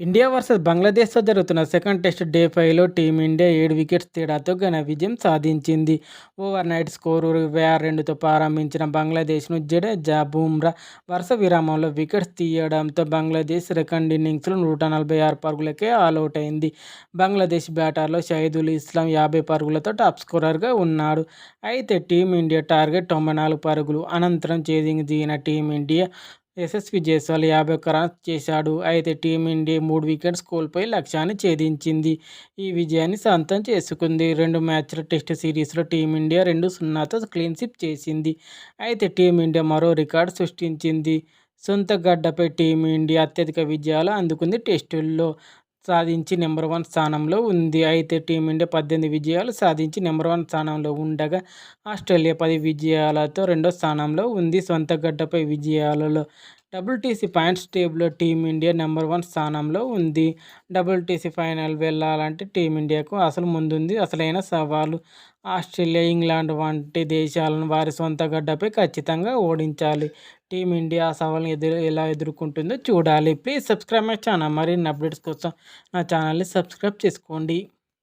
India versus బంగ్లాదేశ్తో జరుగుతున్న second test day ఫైవ్లో టీమిండియా ఏడు వికెట్స్ తేడాతో ఘన విజయం సాధించింది. ఓవర్ నైట్ స్కోరు ఇరవై రెండుతో ప్రారంభించిన బంగ్లాదేశ్ను జడేజా బుమ్రా వరుస విరామంలో వికెట్స్ తీయడంతో బంగ్లాదేశ్ సెకండ్ ఇన్నింగ్స్లో నూట నలభై ఆరు పరుగులకే ఆల్అవుట్ అయింది. బంగ్లాదేశ్ బ్యాటర్లో షహీదుల్ ఇస్లాం యాభై పరుగులతో టాప్ స్కోరర్గా ఉన్నాడు. అయితే టీమిండియా టార్గెట్ తొంభై నాలుగు పరుగులు అనంతరం చేజింగ్ దిగిన టీమిండియా యశస్వి జైస్వాల్ యాభై ఒక్క రన్స్ చేశాడు. అయితే టీమిండియా మూడు వికెట్స్ కోల్పోయి లక్ష్యాన్ని ఛేదించింది. ఈ విజయాన్ని సొంతం చేసుకుంది. రెండు మ్యాచ్ల టెస్ట్ సిరీస్లో టీమిండియా రెండు సున్నాతో క్లీన్షిప్ చేసింది. అయితే టీమిండియా మరో రికార్డు సృష్టించింది. సొంత గడ్డపై టీమిండియా అత్యధిక విజయాలు అందుకుంది టెస్టుల్లో. సాధించి నెంబర్ వన్ స్థానంలో ఉంది. అయితే టీమిండియా పద్దెనిమిది విజయాలు సాధించి నెంబర్ వన్ స్థానంలో ఉండగా ఆస్ట్రేలియా పది విజయాలతో రెండో స్థానంలో ఉంది. సొంత గడ్డపై విజయాలలో డబ్ల్యూటీసీ పాయింట్స్ టేబుల్లో టీమిండియా నెంబర్ వన్ స్థానంలో ఉంది. డబ్ల్యూటీసీ ఫైనల్ వెళ్ళాలంటే టీమిండియాకు అసలు ముందుంది. అసలైన సవాలు ఆస్ట్రేలియా ఇంగ్లాండ్ వంటి దేశాలను వారి సొంత గడ్డపై ఖచ్చితంగా ఓడించాలి. టీమిండియా ఆ సవాల్ని ఎదురు ఎలా ఎదుర్కొంటుందో చూడాలి. Please subscribe my channel. మరిన్ని అప్డేట్స్ కోసం నా ఛానల్ని సబ్స్క్రైబ్ చేసుకోండి.